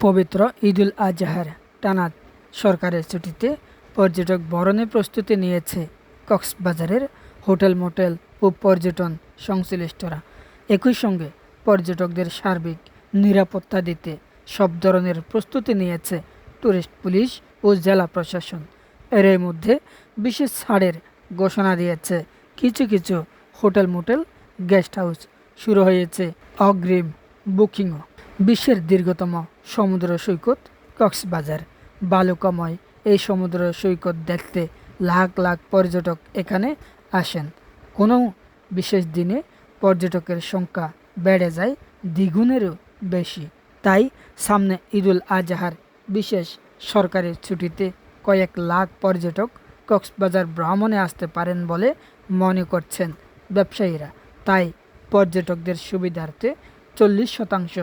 পবিত্র ঈদুল আজহার টানা সরকারের ছুটিতে পর্যটক বরণে প্রস্তুতি নিয়েছে কক্সবাজারের হোটেল মোটেল ও পর্যটন সংশ্লিষ্টরা। একই সঙ্গে পর্যটকদের সার্বিক নিরাপত্তা দিতে সব ধরনের প্রস্তুতি নিয়েছে টুরিস্ট পুলিশ ও জেলা প্রশাসন। এর মধ্যে বিশেষ ছাড়ের ঘোষণা দিয়েছে কিছু কিছু হোটেল মোটেল গেস্ট হাউস। শুরু হয়েছে অগ্রিম বুকিংও। বিশ্বের দীর্ঘতম সমুদ্র সৈকত কক্সবাজার। বালুকাময় এই সমুদ্র সৈকত দেখতে লাখ লাখ পর্যটক এখানে আসেন। কোনো বিশেষ দিনে পর্যটকের সংখ্যা বেড়ে যায়, দ্বিগুণেরও বেশি। তাই সামনে ঈদুল আজহার বিশেষ সরকারি ছুটিতে কয়েক লাখ পর্যটক কক্সবাজার ভ্রমণে আসতে পারেন বলে মনে করছেন ব্যবসায়ীরা। তাই পর্যটকদের সুবিধার্থে চল্লিশ শতাংশ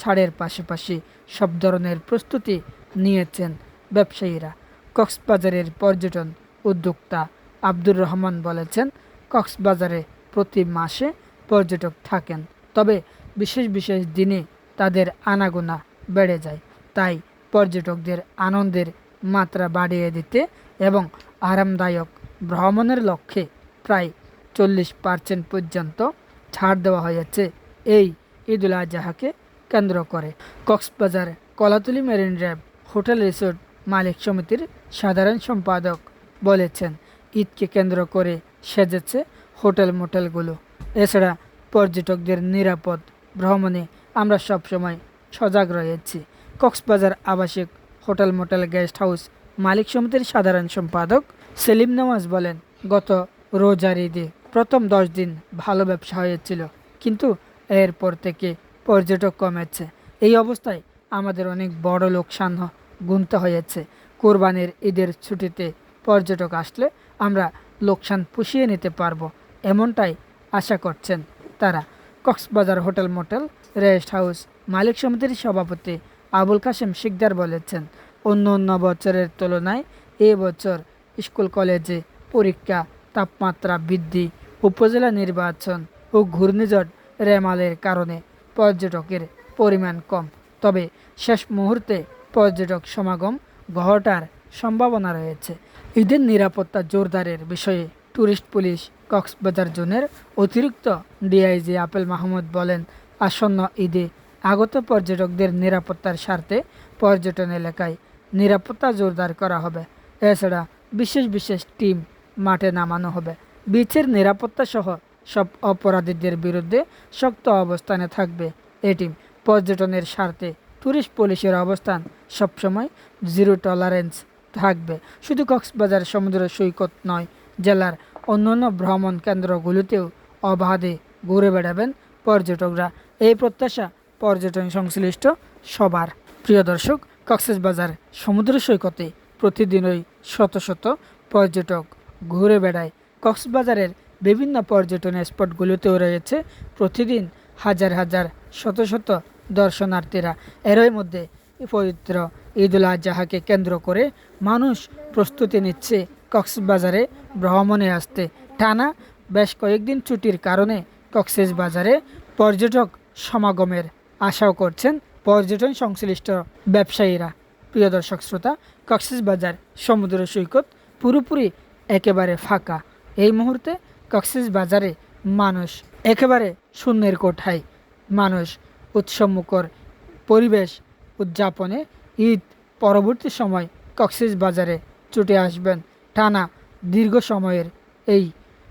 ছাড়ের পাশাপাশি সব ধরনের প্রস্তুতি নিয়েছেন ব্যবসায়ীরা। কক্সবাজারের পর্যটন উদ্যোক্তা আব্দুর রহমান বলেছেন, কক্সবাজারে প্রতি মাসে পর্যটক থাকেন, তবে বিশেষ বিশেষ দিনে তাদের আনাগোনা বেড়ে যায়। তাই পর্যটকদের আনন্দের মাত্রা বাড়িয়ে দিতে এবং আরামদায়ক ভ্রমণের লক্ষ্যে প্রায় চল্লিশ পার্সেন্ট পর্যন্ত ছাড় দেওয়া হয়েছে এই ঈদুল আজহাকে কেন্দ্র করে। Cox's Bazar, Kolatoli marine drive, hotel resort মালিক সমিতির সাধারণ সম্পাদক বলেছেন, ঈদকে কেন্দ্র করে সেজেছে হোটেল মোটেলগুলো। এছাড়া পর্যটকদের নিরাপদ ভ্রমণে আমরা সবসময় সজাগ রয়েছি। কক্সবাজার আবাসিক হোটেল মোটেল গেস্ট হাউস মালিক সমিতির সাধারণ সম্পাদক সেলিম নওয়াজ বলেন, গত রোজার ঈদে প্রথম দশ দিন ভালো ব্যবসা হয়েছিল, কিন্তু এরপর থেকে পর্যটক কমেছে। এই অবস্থায় আমাদের অনেক বড় লোকসান গুনতে হয়েছে। কোরবানির ঈদের ছুটিতে পর্যটক আসলে আমরা লোকসান পুষিয়ে নিতে পারব, এমনটাই আশা করছেন তারা। Cox's Bazar hotel motel, rest house মালিক সমিতির সভাপতি আবুল কাশেম শিকদার বলেছেন, অন্য অন্য বছরের তুলনায় এ বছর স্কুল, কলেজে পরীক্ষা তাপমাত্রা বৃদ্ধি, উপজেলা নির্বাচন ও ঘূর্ণিঝড় রেমালের কারণে পর্যটকের পরিমাণ কম। তবে শেষ মুহূর্তে পর্যটক সমাগম ঘটার সম্ভাবনা রয়েছে। ঈদের নিরাপত্তা জোরদারের বিষয়ে ট্যুরিস্ট পুলিশ কক্সবাজার জোনের অতিরিক্ত ডিআইজি আপেল মাহমুদ বলেন, আসন্ন ঈদে আগত পর্যটকদের নিরাপত্তার স্বার্থে পর্যটন এলাকায় নিরাপত্তা জোরদার করা হবে। এছাড়া বিশেষ বিশেষ টিম মাঠে নামানো হবে। বিচের নিরাপত্তা সহ সব অপরাধীদের বিরুদ্ধে শক্ত অবস্থানে থাকবে। এটি পর্যটনের স্বার্থে ট্যুরিস্ট পুলিশের অবস্থান সবসময় জিরো টলারেন্স থাকবে। শুধু কক্সবাজার সমুদ্র সৈকত নয়, জেলার অন্যান্য ভ্রমণ কেন্দ্রগুলোতেও অবাধে ঘুরে বেড়াবেন পর্যটকরা। এই প্রত্যাশা পর্যটন সংশ্লিষ্ট সবার। প্রিয় দর্শক, কক্সবাজার সমুদ্র সৈকতে প্রতিদিনই শত শত পর্যটক ঘুরে বেড়ায়। কক্সবাজারের বিভিন্ন পর্যটন স্পটগুলোতেও রয়েছে প্রতিদিন হাজার হাজার শত শত দর্শনার্থীরা। এরই মধ্যে পবিত্র ঈদুল আজহাকে কেন্দ্র করে মানুষ প্রস্তুতি নিচ্ছে কক্সবাজারে ভ্রমণে আসতে। টানা বেশ কয়েকদিন ছুটির কারণে কক্সবাজারে পর্যটক সমাগমের আশাও করছেন পর্যটন সংশ্লিষ্ট ব্যবসায়ীরা। প্রিয় দর্শক শ্রোতা, কক্সবাজার সমুদ্র সৈকত পুরোপুরি একেবারে ফাঁকা। এই মুহূর্তে কক্সবাজারে মানুষ। একেবারে শূন্যের কোঠায় মানুষ উৎসবমুখর পরিবেশ উদযাপনে ঈদ পরবর্তী সময় কক্সিস বাজারে ছুটে আসবেন। টানা দীর্ঘ সময়ের এই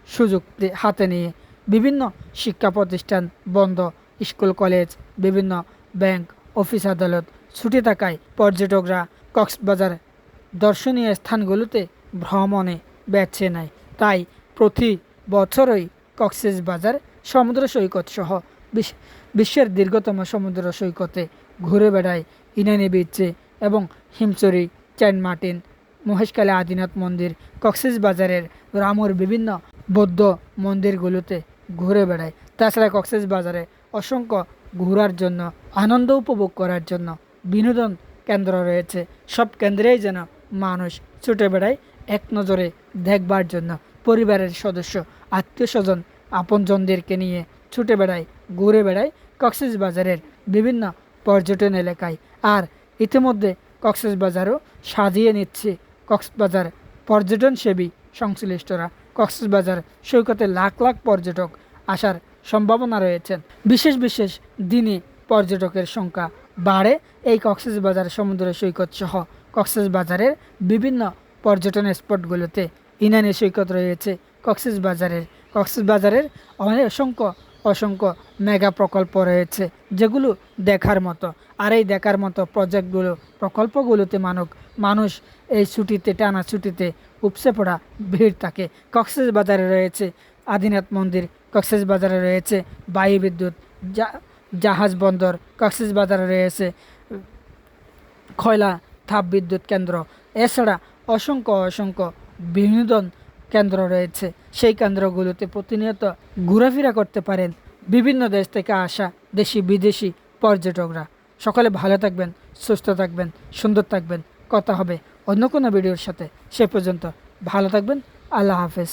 সুযোগ হাতে নিয়ে বিভিন্ন শিক্ষা প্রতিষ্ঠান, বন্ধ স্কুল, কলেজ, বিভিন্ন ব্যাংক, অফিস আদালত ছুটি থাকায় পর্যটকরা কক্সবাজার দর্শনীয় স্থানগুলোতে ভ্রমণে বেছে নেয় তাই প্রতি বছরই কক্সেস বাজার সমুদ্র সৈকত সহ বিশ্বের দীর্ঘতম সমুদ্র সৈকতে ঘুরে বেড়ায় ইনানি বিচে এবং হিমচুরি চেন মার্টিন, মহেশখালী আদিনাথ মন্দির, কক্সেস বাজারের রামুর বিভিন্ন বৌদ্ধ মন্দিরগুলোতে ঘুরে বেড়ায়। তাছাড়া কক্সেস বাজারে অসংখ্য ঘোরার জন্য, আনন্দ উপভোগ করার জন্য বিনোদন কেন্দ্র রয়েছে। সব কেন্দ্রেই যেন মানুষ ছুটে বেড়ায় এক নজরে দেখবার জন্য, পরিবারের সদস্য আত্মীয় স্বজন আপনজনদেরকে নিয়ে ছুটে বেড়ায়, ঘুরে বেড়ায় কক্সবাজারের বিভিন্ন পর্যটন এলাকায় আর ইতিমধ্যে কক্সবাজারও সাজিয়ে নিচ্ছে কক্সবাজার পর্যটন সেবী সংশ্লিষ্টরা। কক্সবাজার সৈকতে লাখ লাখ পর্যটক আসার সম্ভাবনা রয়েছে। বিশেষ বিশেষ দিনে পর্যটকের সংখ্যা বাড়ে এই কক্সবাজার সমুদ্র সৈকত সহ কক্সবাজারের বিভিন্ন পর্যটন স্পটগুলোতে। ইনানি সৈকত রয়েছে কক্সবাজারের কক্সবাজারের অনেক অসংখ্য অসংখ্য মেগা প্রকল্প রয়েছে যেগুলো দেখার মতো। আর এই দেখার মতো প্রজেক্টগুলো, প্রকল্পগুলোতে মানুষ মানুষ এই ছুটিতে, টানা ছুটিতে উপসে পড়া ভিড় থাকে। কক্সেস বাজারে রয়েছে আদিনাথ মন্দির, কক্সেস বাজারে রয়েছে বায়ু বিদ্যুৎ জাহাজ বন্দর, কক্সেস বাজারে রয়েছে খয়লা তাপ বিদ্যুৎ কেন্দ্র। এছাড়া অসংখ্য অসংখ্য বিনোদন কেন্দ্র রয়েছে। সেই কেন্দ্রগুলোতে প্রতিনিয়ত ঘোরাফেরা করতে পারেন বিভিন্ন দেশ থেকে আসা দেশি, বিদেশি পর্যটকরা। সকলে ভালো থাকবেন, সুস্থ থাকবেন, সুন্দর থাকবেন। কথা হবে অন্য কোনো ভিডিওর সাথে। সে পর্যন্ত ভালো থাকবেন। আল্লাহ হাফেজ।